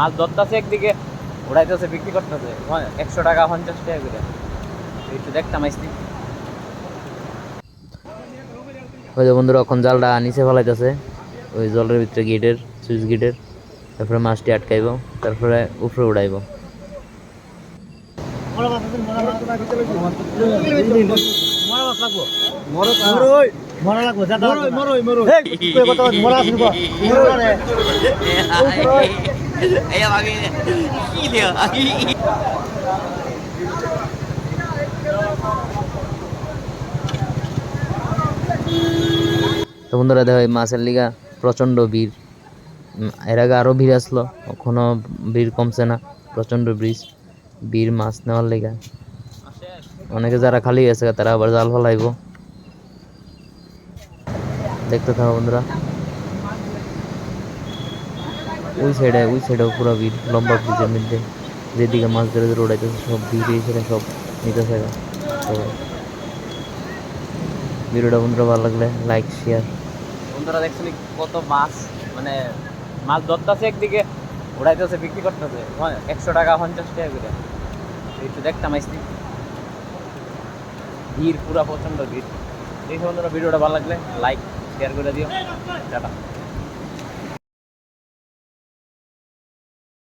মাছ ধরতেছে একদিকে উড়াইতেছে বিক্রি করতেছে। একশো টাকা পঞ্চাশ টাকা করে। একটু দেখতাম আইসি ওই যে বন্ধুরা এখন জালটা নিচে ফেলাইতেছে। ওই জলের ভিতরে গেটের সুইচ গেটের। তারপরে মাছটি আটকাইব তারপরে উপরে উড়াইব। তো বন্ধুরা দেখো এই মাছের লিগা প্রচণ্ড ভিড়। এর আগে আরও ভিড় আসলো এখনও ভিড় কমছে না প্রচণ্ড ব্রিজ ভিড় মাছ নেওয়ার লিগা। অনেকে যারা খালি গেছে তারা আবার জাল ফেলাইব। দেখতে থাকো বন্ধুরা। ওই সাইডে ওই সাইডে পুরো ভিড়, লম্বা ব্রিজের মধ্যে। যেদিকে মাছ ধরে ধরে উড়াইতেছে, সব ভিড় এই সাইডে সব নিতে থাকে সবাই ভিডিওটা বন্ধুরা ভালো লাগলে লাইক শেয়ার বন্ধুরা দেখছিলি কত মাছ? মানে মাছ ধরতেছে একদিকে, উড়াইতেছে, বিক্রি করতেছে। একশো টাকা পঞ্চাশ টাকা করে। একটু দেখতাম আইসি ভিড়, পুরা প্রচণ্ড ভিড়। এই বন্ধুরা, ভিডিওটা ভালো লাগলে লাইক শেয়ার করে দিও। টাটা।